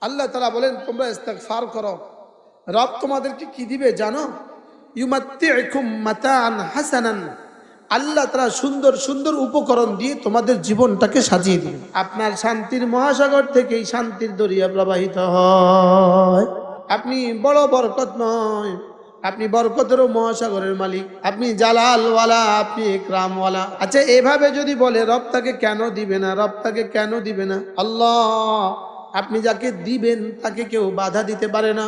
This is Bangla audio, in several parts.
আল্লাহ তালা বলেন, তোমরা ফার করো। রব তোমাদেরকে কি দিবে জানো? হাসানান। আল্লাহ তারা সুন্দর সুন্দর উপকরণ দিয়ে তোমাদের জীবনটাকে সাজিয়ে দিবে। আপনার শান্তির মহাসাগর থেকেই শান্তির দরিয়া প্রবাহিত হয়। আপনি বড় বরকতময় আপনি বরকতেরও মহাসাগরের মালিক। আপনি জালালওয়ালা, আপনি একরামওয়ালা। আচ্ছা এভাবে যদি বলে, রব কেন দিবে না? রব তাকে কেন দিবে না? আল্লাহ আপনি যাকে দিবেন তাকে কেউ বাধা দিতে পারে না।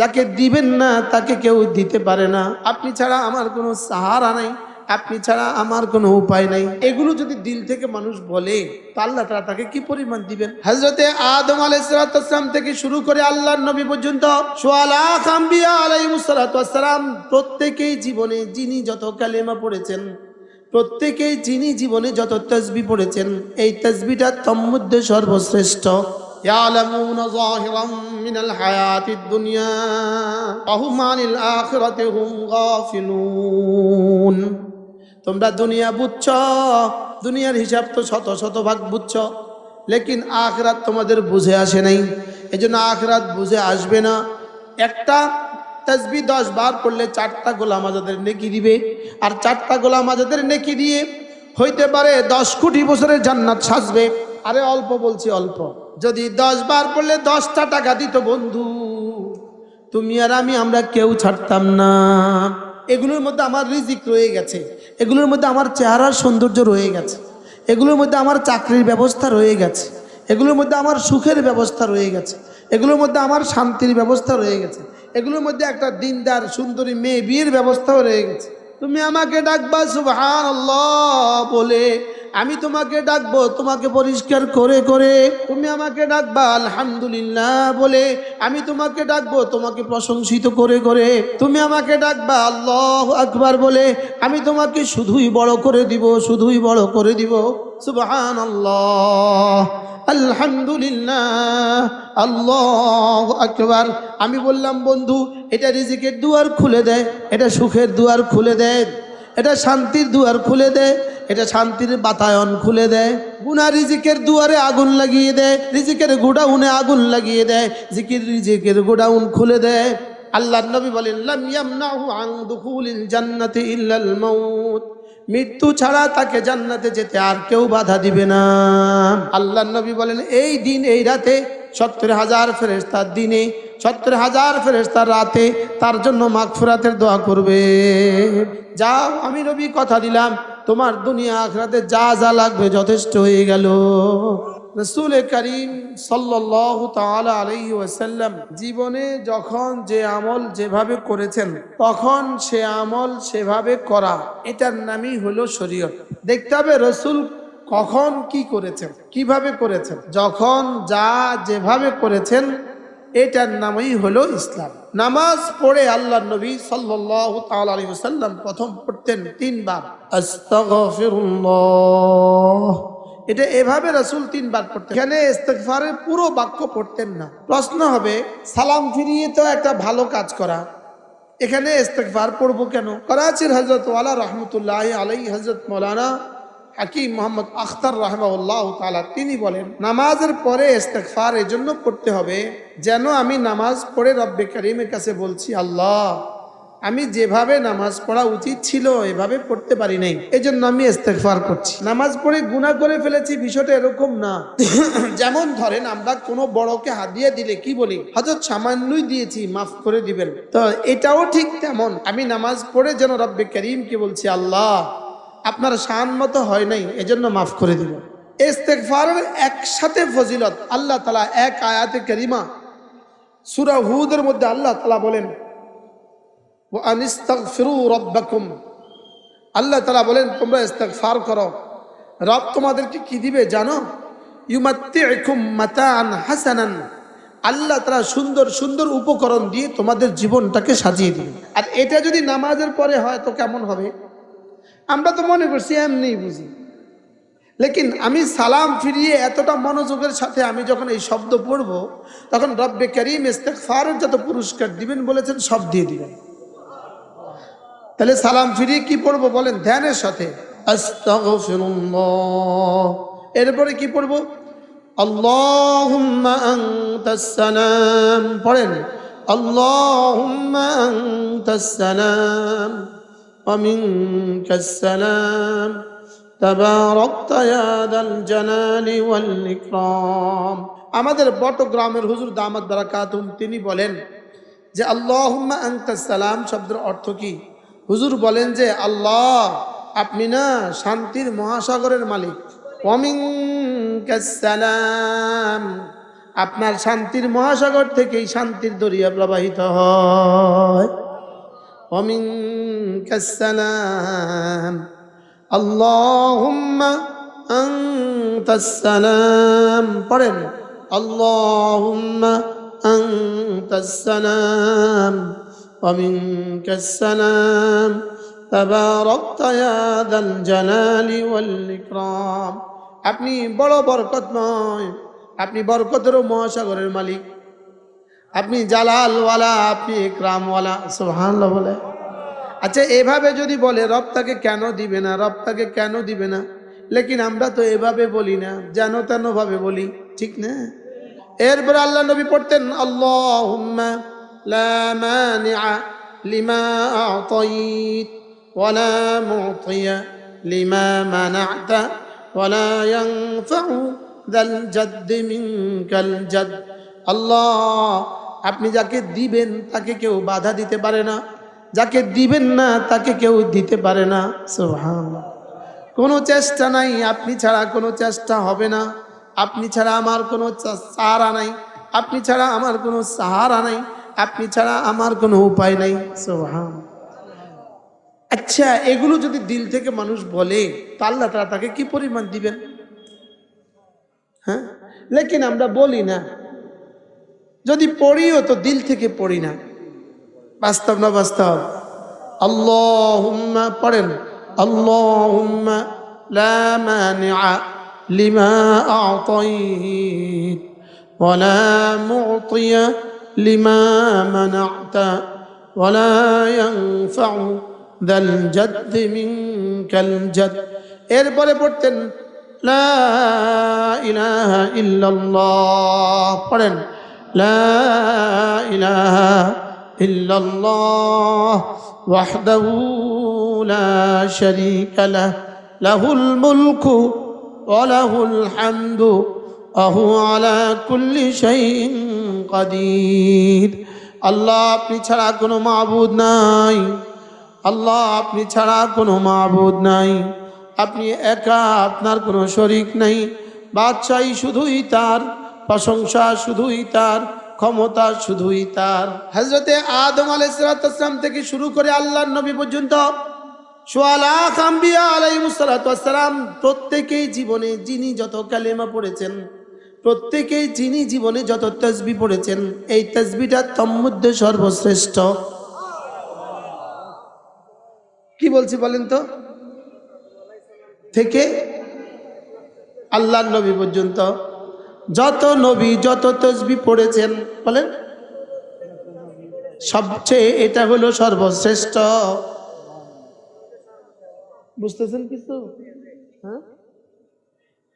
যাকে দিবেন না তাকে কেউ দিতে পারে না। আপনি ছাড়া আমার কোনো সাহারা নাই, আপনি ছাড়া আমার কোনো উপায় নাই। এগুলো যদি দিল থেকে মানুষ বলে, তো আল্লাহ তারা তাকে কি পরিমাণ দিবেন? হজরতে আদম আলাইসালাম থেকে শুরু করে আল্লাহ নবী পর্যন্ত প্রত্যেকেই জীবনে যিনি যত কালেমা পড়েছেন, প্রত্যেকেই যিনি জীবনে যত তসবি পড়েছেন, এই তসবিটা তন্মধ্যে সর্বশ্রেষ্ঠ। يعلمون ظاهرا من الحياة الدنيا وهم عن الآخرة هم غافلون তোমরা দুনিয়া বুঝছ দুনিয়ার হিসাব তো শত শত ভাগ বুঝছ লেকিন আখরাত তোমাদের বুঝে আসে নাই এই জন্য আখরাত বুঝে আসবে না একটা তসবি দশ বার করলে চারটা গোলাম আজাদের নেকি দিবে আর চারটা গোলাম আজাদের নেকি দিয়ে হইতে পারে দশ কোটি বছরের জান্নাত সাজবে আরে অল্প বলছি অল্প যদি দশ বার পড়লে দশটা টাকা দিত বন্ধু, তুমি আর আমি আমরা কেউ ছাড়তাম না। এগুলোর মধ্যে আমার রিজিক রয়ে গেছে, এগুলোর মধ্যে আমার চেহারার সৌন্দর্য রয়ে গেছে, এগুলোর মধ্যে আমার চাকরির ব্যবস্থা রয়ে গেছে, এগুলোর মধ্যে আমার সুখের ব্যবস্থা রয়ে গেছে, এগুলোর মধ্যে আমার শান্তির ব্যবস্থা রয়ে গেছে, এগুলোর মধ্যে একটা দিনদার, সুন্দরী মেয়ে বিয়ের ব্যবস্থাও রয়ে গেছে। তুমি আমাকে ডাকবা সুবহান বলে আমি তোমাকে ডাকবো, তোমাকে পরিষ্কার করে করে। তুমি আমাকে ডাকবা, আলহামদুলিল্লাহ বলে। আমি তোমাকে ডাকবো, তোমাকে প্রশংসিত করে করে। তুমি আমাকে ডাকবা, আল্লাহ আকবার বলে। আমি তোমাকে শুধুই বড় করে দিব, শুধুই বড় করে দিব। সুবহান আলহামদুলিল্লাহ, আল্লাহ আকবার। আমি বললাম, বন্ধু, এটা রিজিকের দুয়ার খুলে দেয় এটা সুখের দুয়ার খুলে দেয় এটা শান্তির দুয়ার খুলে দেয় এটা শান্তির বাতায়ন খুলে দেয় গুনা রিজিকের দুয়ারে আগুন লাগিয়ে দেয় রিজিকের গোডাউনে আগুন লাগিয়ে দেয় জিকির রিজিকের গোডাউন খুলে দেয় আল্লাহ নবী বলেন জান্নাতি ইল্লাল মাউত। মৃত্যু ছাড়া তাকে জান্নাতে যেতে আর কেউ বাধা দিবে না। আল্লাহ নবী বলেন, এই দিন, এই রাতে সত্তর হাজার ফেরেস্তার দিনে সত্তর হাজার ফেরেস্তার রাতে তার জন্য মাগফুরাতের দোয়া করবে। যাও, আমি রবি কথা দিলাম, তোমার দুনিয়া আখরাতে যা যা লাগবে যথেষ্ট হয়ে গেল। রসুল করিম সাল্লাহ জীবনে যখন যে আমল যেভাবে করেছেন, তখন সে আমল সেভাবে করা, এটার নামই হলো শরীয়ত। দেখতে হবে রসুল কখন কি করেছেন, কীভাবে করেছেন, যখন যা যেভাবে করেছেন এটার নামই হলো ইসলাম। নামাজ পড়ে আল্লাহ নবী সাল্লাহ তালী সাল্লাম প্রথম পড়তেন তিনবার। এটা এভাবে রসুল তিনবার পড়তেন। এখানে ইস্তেগফারের পুরো বাক্য পড়তেন না। প্রশ্ন হবে সালাম ফিরিয়ে তো একটা ভালো কাজ করা। এখানে ইস্তেগফার পড়ব কেন? করাচির হজরত ওয়ালা রহমতুল্লাহ আলাই হজরত মৌলানা হাকিম মোহাম্মদ আখতার রহমাউল্লাহ তালা তিনি বলেন, নামাজের পরে ইস্তেকফার এই জন্য পড়তে হবে, যেন আমি নামাজ পড়ে রব্বে করিমের কাছে বলছি, আল্লাহ, আমি যেভাবে নামাজ পড়া উচিত ছিল, এভাবে পড়তে পারি নাই। এই জন্য আমি ইস্তেগফার করছি। নামাজ পড়ে গুণা করে ফেলেছি, বিষয়টা এরকম না। যেমন ধরেন, আমরা কোনো বড়কে হাদিয়া দিলে কি বলি? হয়তো সামান্যই দিয়েছি, মাফ করে দিবেন। তো এটাও ঠিক তেমন, আমি নামাজ পড়ে যেন রব্বে করিমকে বলছি, আল্লাহ আপনার শান মতো হয় নাই, এজন্য মাফ করে দিব। ইস্তেগফারের একসাথে ফজিলত, আল্লাহ তালা এক আয়াতে করিমা, সুরা হুদের মধ্যে আল্লাহ তালা বলেন ও আনিস্তাগফিরু রব্বাকুম। আল্লাহ তালা বলেন, তোমরা ইস্তেগফার করো। রব তোমাদেরকে কি দিবে জানো? হাসানান। আল্লাহ তারা সুন্দর সুন্দর উপকরণ দিয়ে তোমাদের জীবনটাকে সাজিয়ে দিবে। আর এটা যদি নামাজের পরে হয়, তো কেমন হবে? আমরা তো মনে করছি এমনি বুঝি। লেকিন আমি সালাম ফিরিয়ে এতটা মনোযোগের সাথে আমি যখন এই শব্দ পড়ব, তখন রব্বে করিম ইস্তেকফারের যত পুরস্কার দিবেন বলেছেন, সব দিয়ে দিবেন। তাহলে সালাম ফিরিয়ে কি পড়ব বলেন? ধ্যানের সাথে। এরপরে কি পড়ব? আল্লাহুম্মা পড়েন সালাম। সালাম তাবারাকতা ইয়া দাল জালালি ওয়াল ইকরাম আমাদের বটগ্রামের হুজুর দামাত বারাকাতুম, তিনি বলেন যে, আল্লাহুম্মা আনতাস সালাম শব্দের অর্থ কি? হুজুর বলেন যে, আল্লাহ, আপনি না শান্তির মহাসাগরের মালিক। ওয়ামিনকাস সালাম, আপনার শান্তির মহাসাগর থেকেই শান্তির দরিয়া প্রবাহিত হয়। ওয়ামিনকাস আল্লাহুম্মা আনতাস সালাম পড়েন আল্লাহুম্মা আনতাস সালাম ওয়ামিনকাস সালাম তাবারাকত ইয়া যাল জালালি ওয়াল ইকরাম আপনি বড় বরকতময়, আপনি বরকতেরও মহাসাগরের মালিক। আপনি জালালওয়ালা, আপনি ইকরামওয়ালা সুবহানাল্লাহ বলে। আচ্ছা এভাবে যদি বলে, রব তাকে কেন দিবে না? রব তাকে কেন দিবে না? লেকিন আমরা তো এভাবে বলি না, যেন তেন ভাবে বলি, ঠিক না? এরপর আল্লাহ নবী পড়তেন আল্লাহ, আপনি যাকে দিবেন, তাকে কেউ বাধা দিতে পারে না। যাকে দিবেন না, তাকে কেউ দিতে পারে না। সুবহানাল্লাহ। কোনো চেষ্টা নাই, আপনি ছাড়া কোনো চেষ্টা হবে না। আপনি ছাড়া আমার কোনো সাহারা নাই। আপনি ছাড়া আমার কোনো সাহারা নাই। আপনি ছাড়া আমার কোনো উপায় নাই। সুবহান আচ্ছা এগুলো যদি দিল থেকে মানুষ বলে, তা তাআলা তাকে কি পরিমাণ দিবেন? হ্যাঁ? লেকিন আমরা বলি না। যদি পড়িও তো দিল থেকে পড়ি না। বাস্তব না বাস্তব? আল্লাহুম্মা পড়েন, আল্লাহুম্মা লা মানিআ লিমা আ'তাইত ওয়ালা মু'তিয়া লিমা মানা'তা ওয়ালা ইয়ানফা'ু যাল জাদ্দ মিনকাল জাদ এরপরে পড়তেন, লা ইলাহা ইল্লাল্লাহ, পড়েন, লা ইলাহা إلا الله وحده لا شريك له له الملك وله الحمد وهو على كل شيء قدير আল্লাহ আপনি ছাড়া কোনো মাবুদ নাই আল্লাহ আপনি ছাড়া কোনো মাবুদ নাই আপনি একা আপনার কোনো শরিক নাই বাদশাহী শুধুই তার প্রশংসা শুধুই তার ক্ষমতা শুধুই তার। হজরতে আদম আলাইসালাম থেকে শুরু করে আল্লাহ নবী পর্যন্ত আলাইমুসালাম প্রত্যেকেই জীবনে যিনি যত কালেমা পড়েছেন, প্রত্যেকেই যিনি জীবনে যত তসবি পড়েছেন, এই তসবিটা তন্মধ্যে সর্বশ্রেষ্ঠ। কি বলছি বলেন তো? থেকে আল্লাহ নবী পর্যন্ত যত নবী, যত তসবি পড়েছেন, বলেন। সবচেয়ে এটা হলো সর্বশ্রেষ্ঠ। বুঝতেছেন কিছু? হ্যাঁ?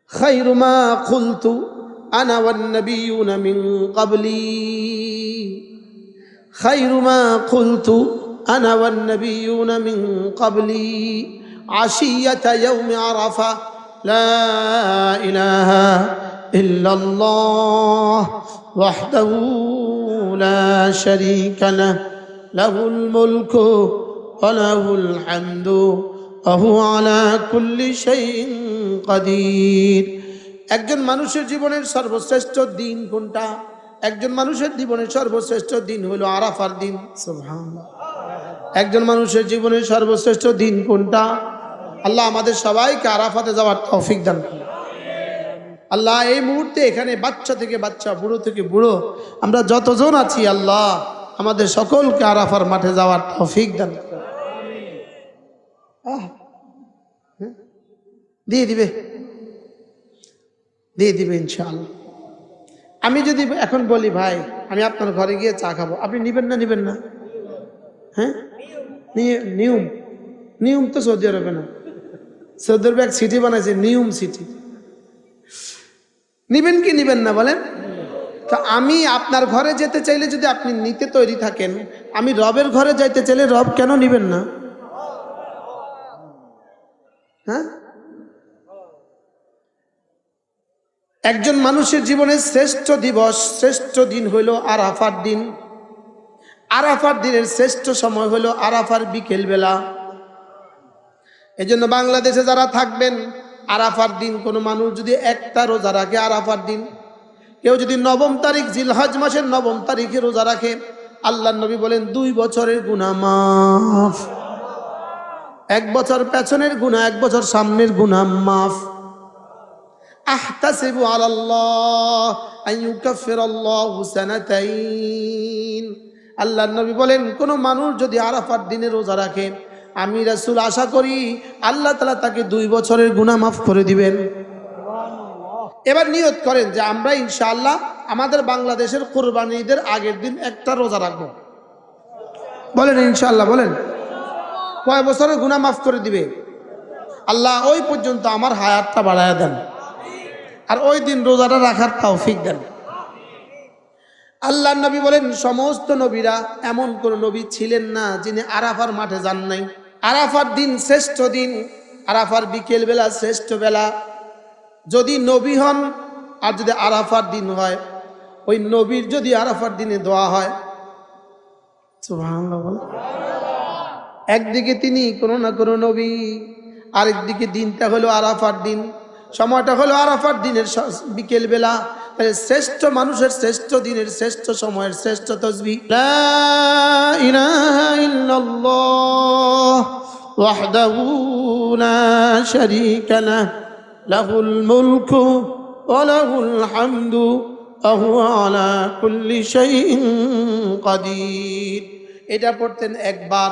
খাইরুমা খুলতু আনাওয়ান্নবিউনা খুলতু লা إلا الله وحده لا شريك له له الملك وله الحمد وهو على كل شيء قدير একজন মানুষের জীবনের সর্বশ্রেষ্ঠ দিন কোনটা? একজন মানুষের জীবনের সর্বশ্রেষ্ঠ দিন হইল আরাফার দিন। একজন মানুষের জীবনের সর্বশ্রেষ্ঠ দিন কোনটা? আল্লাহ আমাদের সবাইকে আরাফাতে যাওয়ার তৌফিক দান করুন। আল্লাহ, এই মুহূর্তে এখানে বাচ্চা থেকে বাচ্চা, বুড়ো থেকে বুড়ো, আমরা যতজন আছি, আল্লাহ আমাদের সকলকে আরাফার মাঠে যাওয়ার তৌফিক দান হ্যাঁ? দিয়ে দিবে। দিয়ে দিবে ইনশাআল্লাহ। আমি যদি এখন বলি, ভাই, আমি আপনার ঘরে গিয়ে চা খাব। আপনি নিবেন না নিবেন না? হ্যাঁ? নিয়ে- নিয়ম নিয়ম তো সৌদি আরবে না। সৌদি আরবে এক সিটি বানাইছে নিয়ম সিটি নিবেন কি নিবেন না বলেন? তা আমি আপনার ঘরে যেতে চাইলে যদি আপনি নিতে তৈরি থাকেন, আমি রবের ঘরে যাইতে চাইলে রব কেন নিবেন না? হ্যাঁ? একজন মানুষের জীবনের শ্রেষ্ঠ দিবস, শ্রেষ্ঠ দিন হইল আরাফার দিন। আরাফার দিনের শ্রেষ্ঠ সময় হলো আরাফার বিকেল বেলা এই জন্য বাংলাদেশে যারা থাকবেন আরাফার দিন, কোনো মানুষ যদি একটা রোজা রাখে আরাফার দিন। কেউ যদি নবম তারিখ জিলহজ মাসের নবম তারিখে রোজা রাখে আল্লাহ নবী বলেন, দুই বছরের গুণা মাফ। এক বছর পেছনের গুণা এক বছর সামনের গুণা মাফ। আহতাসিবু আলাল্লাহ আন ইউকাফিরাল্লাহু সানাতাইন। আল্লাহর নবী বলেন, কোন মানুষ যদি আরাফার দিনে রোজা রাখে আমি রাসূল আশা করি আল্লাহ তালা তাকে দুই বছরের গুনাহ মাফ করে দিবেন। এবার নিয়ত করেন যে আমরা ইনশাআল্লাহ আমাদের বাংলাদেশের কোরবানি ঈদের আগের দিন একটা রোজা রাখব। বলেন ইনশাআল্লাহ, বলেন। কয় বছরের গুণা মাফ করে দিবে? আল্লাহ ওই পর্যন্ত আমার হায়াতটা বাড়ায় দেন। আর ওই দিন রোজাটা রাখার তৌফিক দেন। আল্লাহ নবী বলেন, সমস্ত নবীরা এমন কোন নবী ছিলেন না যিনি আরাফার মাঠে যান নাই। আরাফার দিন শ্রেষ্ঠ দিন, আরাফার বিকেল বেলা শ্রেষ্ঠ বেলা। যদি নবী হন, আর যদি আরাফার দিন হয়, ওই নবীর যদি আরাফার দিনে দোয়া হয়। একদিকে তিনি কোনো না কোনো নবী, আরেকদিকে দিনটা হলো আরাফার দিন। সময়টা হলো আরাফার দিনের বিকেল বেলা। শ্রেষ্ঠ মানুষের শ্রেষ্ঠ দিনের শ্রেষ্ঠ সময়ের শ্রেষ্ঠ তসবি وحده لا شريك له له الملك وله الحمد وهو على كل شيء قدير এটা পড়তেন একবার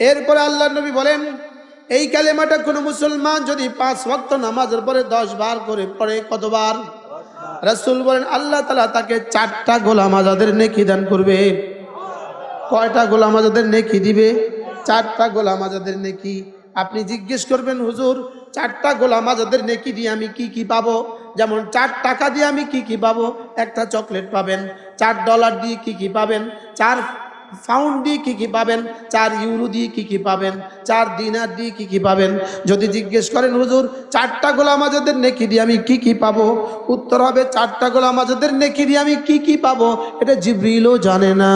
এরপরে আল্লাহ নবী বলেন এই কালেমাটা কোনো মুসলমান যদি পাঁচ ওয়াক্ত নামাজের পরে দশ বার করে পড়ে কতবার রাসূল বলেন, আল্লাহ তালা তাকে চারটা গোলাম আজাদের নেকি দান করবে। কয়টা গোলাম আজাদের নেকি দিবে? চারটা গোলাম আজাদের নেকি। আপনি জিজ্ঞেস করবেন, হুজুর, চারটা গোলাম আজাদের নেকি দিয়ে আমি কি কি পাবো? যেমন চার টাকা দিয়ে আমি কি কি পাবো? একটা চকলেট পাবেন, চার ডলার দিয়ে কি কি পাবেন? চার পাউন্ড দিয়ে কী কী পাবেন? চার ইউরো দিয়ে কী কী পাবেন? চার দিনার দিয়ে কী কী পাবেন? যদি জিজ্ঞেস করেন, হুজুর, চারটা গোলাম আজাদের নেকি দিয়ে আমি কী কী পাবো? উত্তর হবে, চারটা গোলাম আজাদের নেকি দিয়ে আমি কী কী পাবো? এটা জিব্রিলও জানে না।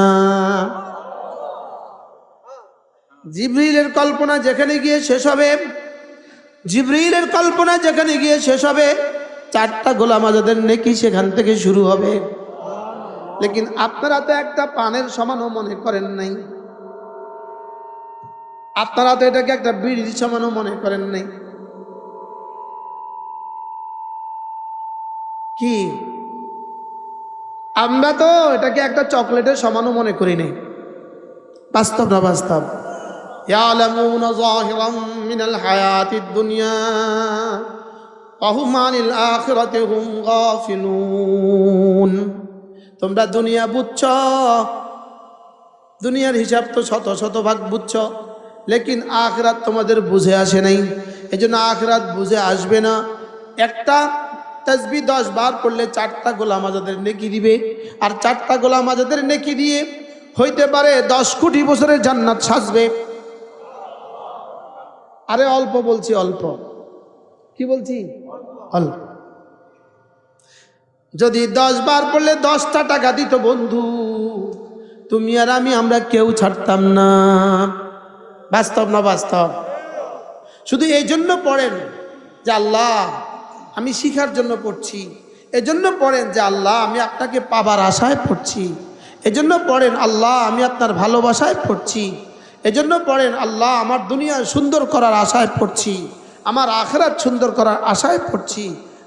জিব্রিলের কল্পনা যেখানে গিয়ে শেষ হবে, জিব্রিলের কল্পনা যেখানে গিয়ে শেষ হবে, চারটা গোলাম আজাদের নেকি সেখান থেকে শুরু হবে। লেকিন আপনারা তো একটা পানের সমানও মনে করেন নাই আপনারা তো এটাকে একটা বিড়ির সমানও মনে করেন নাই কি আমরা তো এটাকে একটা চকলেটের সমানও মনে করি নাই বাস্তব না বাস্তব يعلمون ظاهرا من الحياة الدنيا وهم عن الآخرة هم غافلون তোমরা দুনিয়া বুঝছ? দুনিয়ার হিসাব তো শত শত ভাগ বুঝছ। লেকিন আখরাত তোমাদের বুঝে আসে নাই। এই জন্য আখরাত বুঝে আসবে না। একটা তসবি দশ বার করলে চারটা গোলাম আজাদের নেকি দিবে। আর চারটা গোলাম আজাদের নেকি দিয়ে হইতে পারে দশ কোটি বছরের জান্নাত সাজবে। আরে অল্প বলছি, অল্প। কি বলছি? অল্প। যদি দশ বার পড়লে দশটা টাকা দিত বন্ধু, তুমি আর আমি আমরা কেউ ছাড়তাম না। বাস্তব না বাস্তব? শুধু এই জন্য পড়েন যে আল্লাহ, আমি শিখার জন্য পড়ছি। এজন্য পড়েন যে আল্লাহ, আমি আপনাকে পাবার আশায় পড়ছি। এজন্য পড়েন, আল্লাহ, আমি আপনার ভালোবাসায় পড়ছি। এজন্য পড়েন, আল্লাহ, আমার দুনিয়া সুন্দর করার আশায় পড়ছি। আমার আখরাত সুন্দর করার আশায় পড়ছি।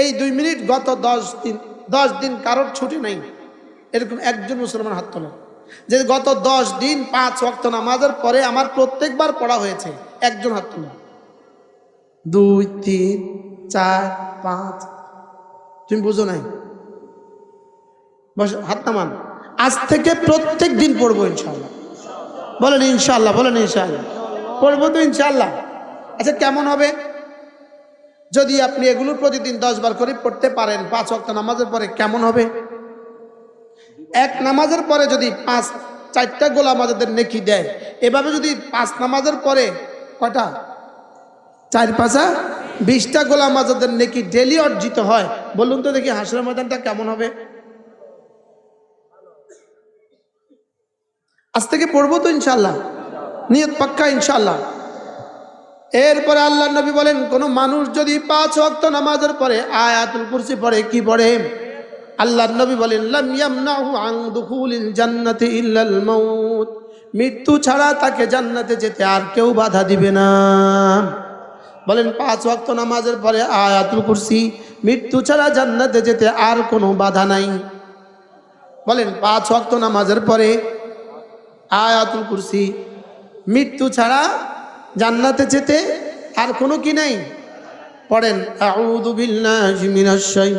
এই দুই মিনিট গত দশ দিন দশ দিন কারোর ছুটি নাই। এরকম একজন মুসলমান হাত তোলেন যে গত দশ দিন পাঁচ ওয়াক্ত নামাজের পরে আমার প্রত্যেকবার পড়া হয়েছে, একজন হাত তোলেন দুই, তিন, চার, পাঁচ। তুমি বুঝো নাই? বস, হাত নামান। আজ থেকে প্রত্যেক দিন পড়ব ইনশাল্লাহ বলেন ইনশাল্লাহ বলেন ইনশাল্লাহ পড়ব তো ইনশাল্লাহ আচ্ছা কেমন হবে? যদি আপনি এগুলো প্রতিদিন দশ বার করে পড়তে পারেন, পাঁচ ওয়াক্ত নামাজের পরে কেমন হবে? এক নামাজের পরে যদি পাঁচ, চারটা গোলা আমাদের নেকি দেয়, এভাবে যদি পাঁচ নামাজের পরে কটা চার পাঁচা? বিশটা গোলা আমাদের নেকি ডেলি অর্জিত হয়, বলুন তো দেখি হাসরের ময়দানটা কেমন হবে? আজ থেকে পড়ব তো ইনশাল্লাহ নিয়ত পাক্কা ইনশাল্লাহ এরপরে আল্লাহ নবী বলেন, কোন মানুষ যদি পাঁচ ওয়াক্ত নামাজের পরে আয়াতুল কুরসি পড়ে, কি পড়ে? আল্লাহ নবী বলেন ইল্লাল মৃত্যু ছাড়া তাকে জান্নাতে যেতে আর কেউ বাধা দিবে না। বলেন, পাঁচ ওয়াক্ত নামাজের পরে আয়াতুল কুরসি, মৃত্যু ছাড়া জান্নাতে যেতে আর কোনো বাধা নাই। বলেন, পাঁচ ওয়াক্ত নামাজের পরে আয়াতুল কুরসি, মৃত্যু ছাড়া জান্নাতে যেতে আর কোনো কি নাই? পড়েন আউদুবিল্লাহিমিনাশাইম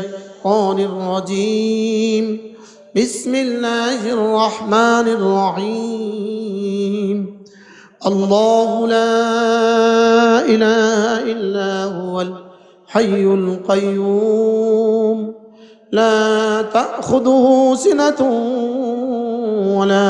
বিসমিল্লাহির রহমানির রহিম। আল্লাহু লা ইলাহা ইল্লা হুয়াল হাইয়ুল কাইয়ুম। লা তাখুযুহু সিনাতুন ওয়ালা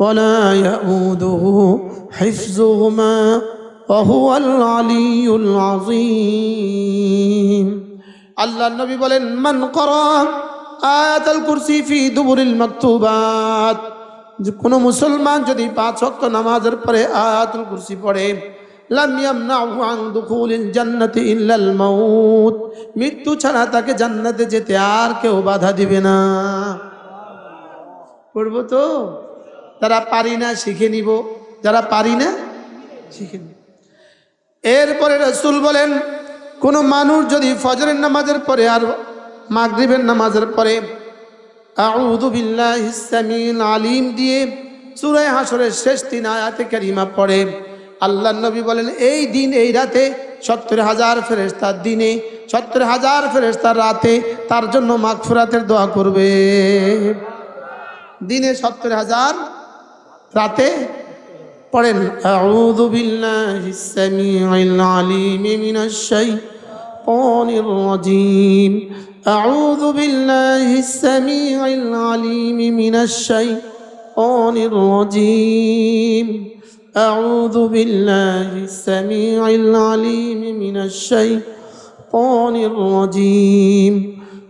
ولا يؤوده حفظهما وهو العلي العظيم আল্লাহ নবী বলেন মান করা আয়াতুল কুরসি ফি দুবুরিল মাকতুবাত যে কোনো মুসলমান যদি পাঁচ ওয়াক্ত নামাজের পরে আয়াতুল কুরসি পড়ে লাম ইয়ামনাহু আন দুখুলিল জান্নাতি ইল্লাল মাউত মৃত্যু ছাড়া তাকে জান্নাতে যেতে আর কেউ বাধা দিবে না পড়বো তো যারা পারি না, শিখে নিব। যারা পারি না, শিখে নিব। এরপরে রসুল বলেন, কোনো মানুষ যদি ফজরের নামাজের পরে আর মাগরিবের নামাজের পরে আলিম দিয়ে সূরা হাসরের শেষ তিন আয়াতে কারিমা পড়ে আল্লাহ নবী বলেন, এই দিন, এই রাতে সত্তর হাজার ফেরেস্তার দিনে, সত্তর হাজার ফেরেস্তার রাতে তার জন্য মাগফিরাতের দোয়া করবে। দিনে সত্তর হাজার রাতে পড়েন আউযু বিল্লাহিস সামিউল আলিম মিনাশ শাইতানির রাজিম আউযু বিল্লাহিস সামিউল আলিম মিনাশ শাইতানির রাজিম أعوذ بالله السميع العليم من الشيطان الرجيم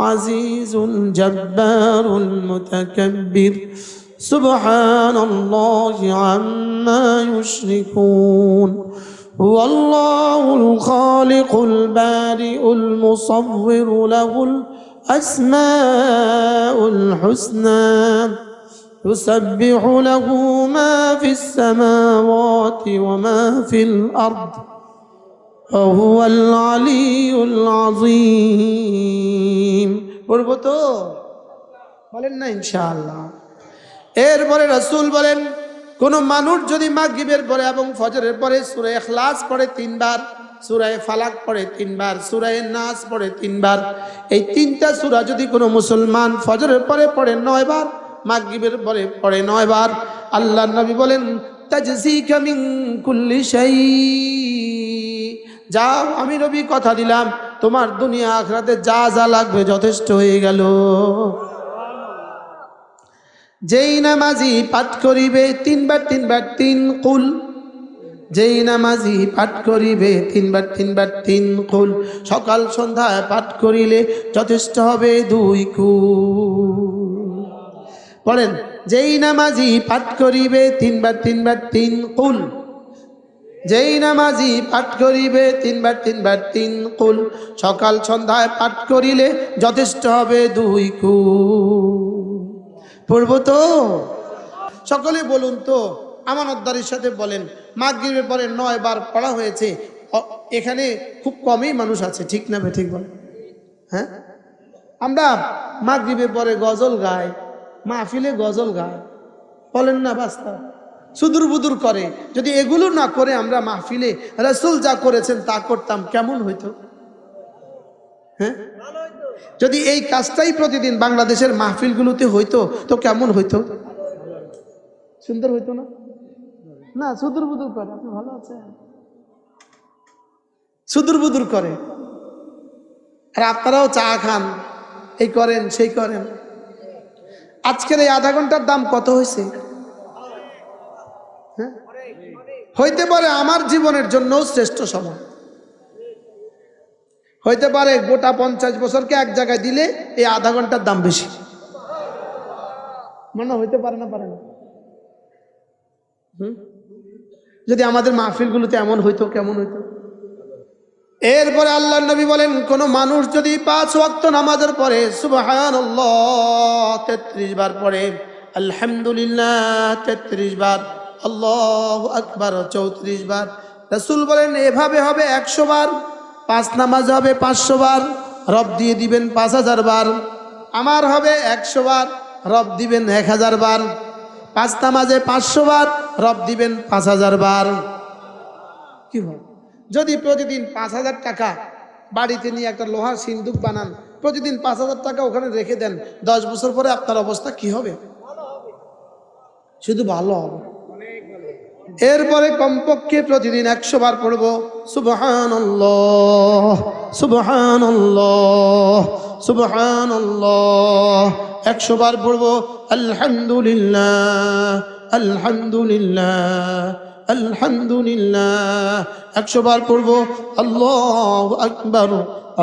العزيز الجبار المتكبر. سبحان الله عما يشركون. هو الله الخالق البارئ المصور له الأسماء الحسنى. يسبح له ما في السماوات وما في الأرض. وهو العلي العظيم পড়বো তো বলেন না ইনশাআল্লাহ এরপরে রসুল বলেন কোন মানুষ যদি মাগরিবের পরে এবং ফজরের পরে সুরে এখলাস পড়ে তিনবার সুরায় ফালাক পড়ে তিনবার সুরায় নাস পড়ে তিনবার এই তিনটা সুরা যদি কোনো মুসলমান ফজরের পরে পড়ে নয়বার মাগরিবের পরে পড়ে নয়বার আল্লাহ নবী বলেন তাজসিকা মিন কুল্লি শাই যাও, আমি নবী কথা দিলাম। তোমার দুনিয়া আখরাতে যা যা লাগবে যথেষ্ট হয়ে গেল। যেই নামাজি পাঠ করিবে, তিনবার তিনবার, তিন কুল। যেই নামাজি পাঠ করিবে, তিনবার তিনবার, তিন কুল। সকাল সন্ধ্যায় পাঠ করিলে যথেষ্ট হবে দুই কুল। পড়েন যেই নামাজি পাঠ করিবে, তিনবার তিনবার, তিন কুল। যেই নামাজি পাঠ করিবে, তিনবার তিনবার, তিন কুল। সকাল, সন্ধ্যায় পাঠ করিলে যথেষ্ট হবে দুই কু পড়ব তো? সকলে বলুন তো, আমানতদারির সাথে বলেন, মাগরিবের পরে নয় বার পড়া হয়েছে এখানে খুব কমই মানুষ আছে, ঠিক না ঠিক বলে হ্যাঁ? আমরা মাগরিবের পরে গজল গাই, মাহফিলে গজল গাই, বলেন না বাস্তব সুদূর বুদুর করে। যদি এগুলো না করে আমরা মাহফিলে রসুল যা করেছেন তা করতাম, কেমন হইতো? হ্যাঁ? যদি এই কাজটাই প্রতিদিন বাংলাদেশের মাহফিলগুলোতে হইতো, তো কেমন হইতো? সুন্দর হইতো না? না সুদূর বুদুর করে, আপনি ভালো আছেন। সুদূর বুদুর করে। আর আপনারাও চা খান, এই করেন, সেই করেন। আজকের এই আধা ঘণ্টার দাম কত হয়েছে হ্যাঁ? হইতে পারে আমার জীবনের জন্য শ্রেষ্ঠ সময়। হইতে পারে গোটা পঞ্চাশ বছরকে এক জায়গায় দিলে এই আধা ঘণ্টার দাম বেশি। মনে হইতে পারে না পারে না। যদি আমাদের মাহফিলগুলোতে এমন হইতো, কেমন হইতো? এরপরে আল্লাহ নবী বলেন, কোন মানুষ যদি পাঁচ ওয়াক্ত নামাজের পরে সুবহান তেত্রিশ বার পড়ে, আলহামদুলিল্লাহ তেত্রিশ বার আল্লাহ আকবার, চৌত্রিশ বার। রসুল বলেন, এভাবে হবে একশো বার, পাঁচ নামাজ হবে পাঁচশো বার, রব দিয়ে দিবেন পাঁচ হাজার বার। আমার হবে একশো বার, রব দিবেন এক হাজার বার। পাঁচ নামাজে পাঁচশো বার, রব দিবেন পাঁচ হাজার বার। কি যদি প্রতিদিন পাঁচ হাজার টাকা বাড়িতে নিয়ে একটা লোহার সিন্দুক বানান, প্রতিদিন পাঁচ হাজার টাকা ওখানে রেখে দেন, দশ বছর পরে আপনার অবস্থা কি হবে? শুধু ভালো হবে। এরপরে কমপক্ষে প্রতিদিন একশো বার পড়ব সুবহান সুবহান সুবহান একশো বার পড়ব, আলহামদুলিল্লাহ আলহামদুলিল্লাহ আলহামদুলিল্লাহ। একশো বার পড়ব, আল্লাহ আকবর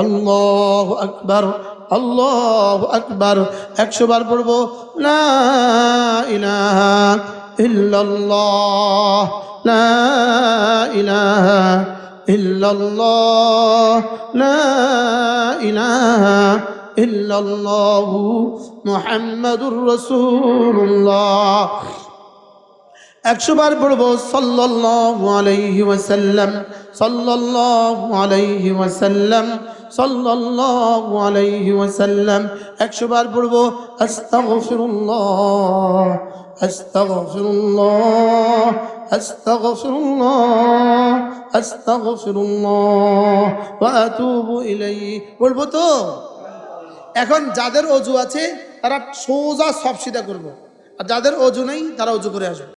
আল্লাহ আকবর। আল্লাহ আকবর। একশো বার পড়ব, লা ইলাহা ইল্লাল্লাহ, লা ইলাহা ইল্লাল্লাহ, লা ইলাহা ইল্লাল্লাহ মুহাম্মাদুর রাসূলুল্লাহ। একশো বার পড়ব, সাল্লাল্লাহু আলাইহি ওয়াসাল্লাম, সাল্লাল্লাহু একশো বার পড়ব, আস্তাগফিরুল্লাহ বলব তো? এখন যাদের অজু আছে, তারা সোজা সব সিধা করব। আর যাদের অজু নেই, তারা অজু করে আসবে।